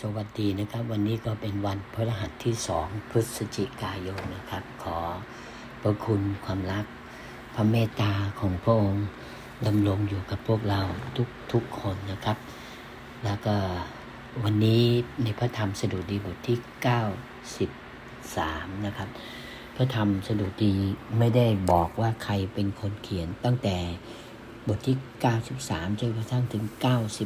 สวัสดีนะครับ วันนี้ก็เป็นวันพฤหัสที่สองพฤศจิกายนนะครับ ขอพระคุณความรัก พระเมตตาของพระองค์ดำรงอยู่กับพวกเราทุกทุกคนนะครับ แล้วก็วันนี้ในพระธรรมสดุดีบทที่ 93 นะครับ พระธรรมสดุดีไม่ได้บอกว่าใครเป็นคนเขียนตั้งแต่บทที่ 93จนกระทั่งถึง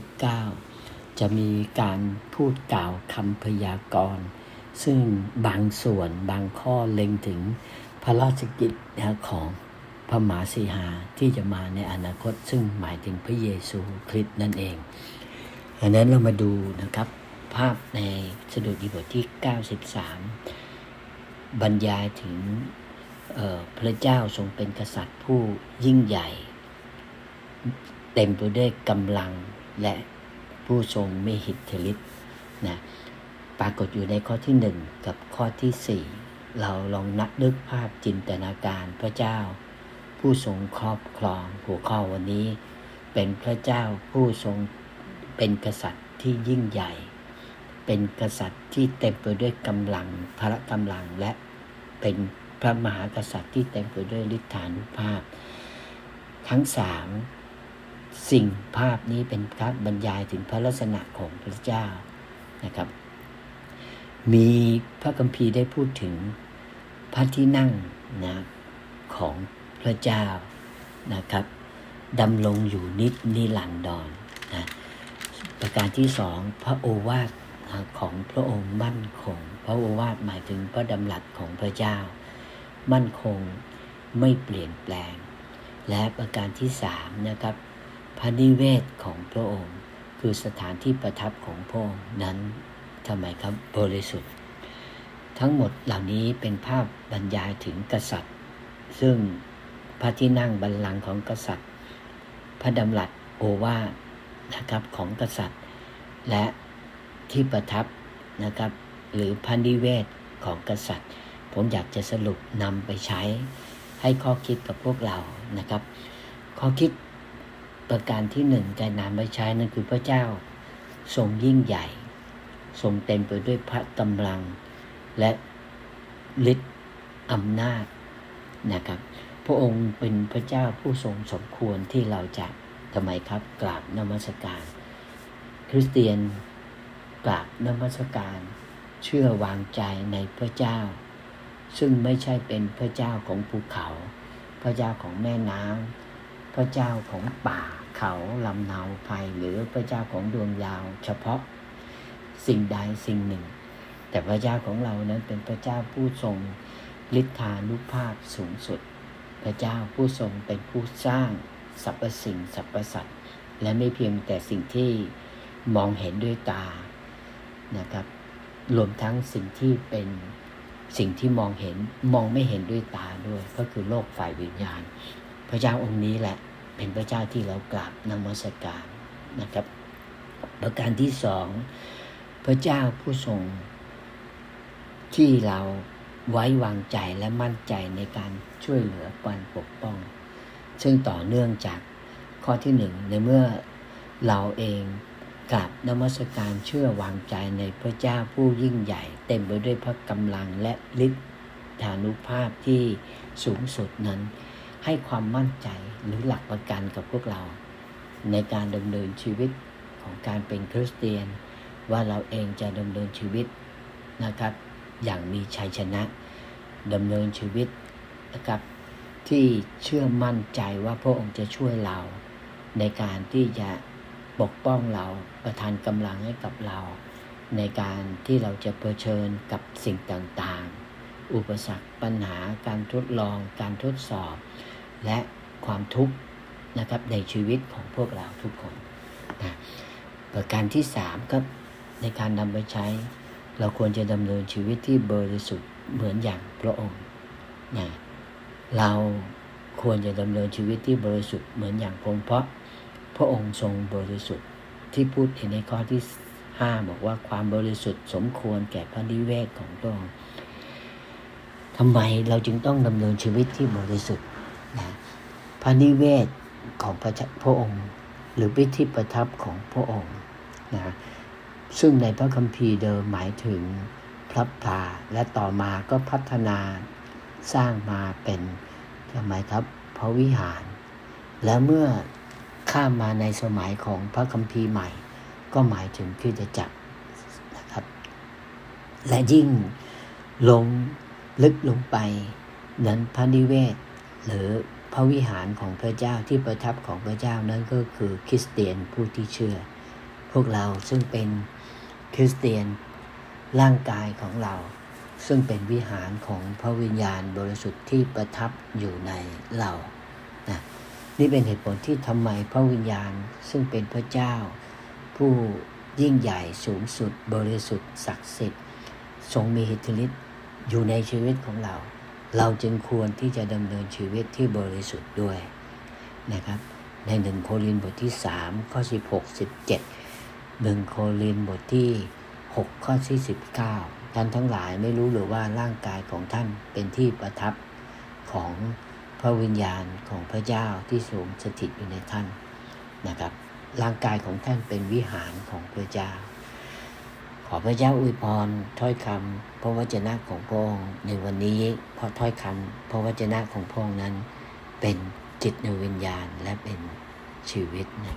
99 จะมีการพูดกล่าวคำพยากรณ์ ซึ่งบางส่วนบางข้อเล็งถึงพระราชกิจของพระมหาสีหาที่จะมาในอนาคต ซึ่งหมายถึงพระเยซูคริสต์นั่นเองดังนั้นเรามาดูนะครับภาพในสดุดีบทที่ 93 บรรยายถึงพระเจ้าทรงเป็นกษัตริย์ผู้ยิ่งใหญ่ เต็มไปด้วยกำลังและ ผู้ทรงไม่หิทธิฤทธิ์นะปรากฏอยู่ในข้อที่หนึ่งกับข้อที่สี่เราลองนักนึกภาพจินตนาการพระเจ้า ผู้ทรงครอบครองหัวข้อวันนี้ เป็นพระเจ้าผู้ทรงเป็นกษัตริย์ที่ยิ่งใหญ่ เป็นกษัตริย์ที่เต็มไปด้วยกำลังพระกำลังและเป็นพระมหากษัตริย์ที่เต็มไปด้วยฤทธานุภาพ ทั้งสาม สิ่งภาพนี้เป็นการบรรยายถึงพระลักษณะของพระเจ้านะครับ มีพระคัมภีร์ได้พูดถึงพระที่นั่งนะของพระเจ้านะครับดำรงอยู่นิดนิรันดรนะประการที่สองพระโอวาทของพระองค์มั่นคง พระโอวาทหมายถึงพระดำรัสของพระเจ้า มั่นคงไม่เปลี่ยนแปลง และประการที่สามนะครับ พระนิเวศของพระองค์ คือสถานที่ประทับของพระองค์นั้นทำไมครับบริสุทธิ์ ทั้งหมดเหล่านี้เป็นภาพบรรยายถึงกษัตริย์ ซึ่งพระที่นั่งบัลลังก์ของกษัตริย์ พระดำรัสโอวาทนะครับของกษัตริย์ และที่ประทับนะครับ หรือพระนิเวศของกษัตริย์ ผมอยากจะสรุปนำไปใช้ให้ข้อคิดกับพวกเรานะครับ ข้อคิด ประการที่หนึ่งใจนำไปใช้นั่นคือพระเจ้าทรงยิ่งใหญ่ ทรงเต็มไปด้วยพระกำลัง และฤทธิ์อำนาจนะครับ พระองค์เป็นพระเจ้าผู้ทรงสมควรที่เราจะทำไมครับกราบนมัสการ คริสเตียนกราบนมัสการ เชื่อวางใจในพระเจ้า ซึ่งไม่ใช่เป็นพระเจ้าของภูเขา พระเจ้าของแม่น้ำ ระเจ้าของป่าเขาลำนาวภัยหรือพระเจ้าของดวงดาว เฉพาะสิ่งใดสิ่งหนึ่ง แต่พระเจ้าของเรานั้นเป็นพระเจ้าผู้ทรงฤทธานุภาพสูงสุด พระเจ้าผู้ทรงเป็นผู้สร้างสรรพสิ่งสรรพสัตว์และไม่เพียงแต่สิ่งที่มองเห็นด้วยตานะครับ รวมทั้งสิ่งที่เป็นสิ่งที่มองเห็นมองไม่เห็นด้วยตาด้วย ก็คือโลกฝ่ายวิญญาณ พระเจ้าองค์นี้แหละ เป็นพระเจ้าที่เรากราบนมัสการนะครับ ประการที่สองพระเจ้าผู้ทรงที่เราไว้วางใจและมั่นใจในการช่วยเหลือปันปกป้อง ซึ่งต่อเนื่องจากข้อที่หนึ่งในเมื่อเราเองกราบนมัสการเชื่อวางใจในพระเจ้าผู้ยิ่งใหญ่ เต็มไปด้วยพระกำลังและฤทธานุภาพที่สูงสุดนั้น ให้ความมั่นใจหรือหลักประกันกับพวกเรา ในการดำเนินชีวิตของการเป็นคริสเตียน ว่าเราเองจะดำเนินชีวิตนะครับ อย่างมีชัยชนะดำเนินชีวิตนะครับที่เชื่อมั่นใจว่าพระองค์จะช่วยเรา ในการที่จะปกป้องเราประทานกำลังให้กับเรา ในการที่เราจะเผชิญกับสิ่งต่างๆ อุปสรรคปัญหาการทดลองการทดสอบ และความทุกข์นะครับในชีวิตของพวกเราทุกคนนะประการที่สามครับในการนำไปใช้ เราควรจะดำเนินชีวิตที่บริสุทธิ์เหมือนอย่างพระองค์นะเราควรจะดำเนินชีวิตที่บริสุทธิ์เหมือนอย่างพระองค์เพราะพระองค์ทรงบริสุทธิ์ที่พูดในข้อที่ห้าบอกว่าความบริสุทธิ์สมควรแก่พระนิเวศของพระองค์ทำไมเราจึงต้องดำเนินชีวิตที่บริสุทธิ์ นะพระนิเวศของพระพระองค์ หรือพิธีประทับของพระองค์นะซึ่งในพระคัมภีร์เดิมหมายถึงพระพาและต่อมาก็พัฒนาสร้างมาเป็นทำไมครับพระวิหาร และเมื่อข้ามมาในสมัยของพระคัมภีร์ใหม่ ก็หมายถึงคริสตจักรนะครับ และยิ่งลงลึกลงไปนั้นพระนิเวศ หรือพระวิหารของพระเจ้าที่ประทับของพระเจ้านั้นก็คือคริสเตียนผู้ที่เชื่อ พวกเราซึ่งเป็นคริสเตียนร่างกายของเรา ซึ่งเป็นวิหารของพระวิญญาณบริสุทธิ์ที่ประทับอยู่ในเรานะนี่เป็นเหตุผลที่ทำไมพระวิญญาณซึ่งเป็นพระเจ้า ผู้ยิ่งใหญ่สูงสุดบริสุทธิ์ศักดิ์สิทธิ์ทรงมีอิทธิฤทธิ์อยู่ในชีวิตของเรา เราจึงควรที่จะดำเนินชีวิตที่บริสุทธิ์ด้วยนะครับ ในหนึ่งโครินบทที่สามข้อสิบหกสิบเจ็ดหนึ่งโครินบทที่หกข้อที่สิบเก้าท่านทั้งหลายไม่รู้หรือว่าร่างกายของท่านเป็นที่ประทับของพระวิญญาณของพระเจ้าที่ทรงสถิตอยู่ในท่านนะครับ ร่างกายของท่านเป็นวิหารของพระเจ้า ขอพระเจ้าอวยพรถ้อยคำพระวจนะของพระองค์ในวันนี้เพราะถ้อยคำพระวจนะของพระองค์นั้น เป็นจิตในวิญญาณและเป็นชีวิตนะ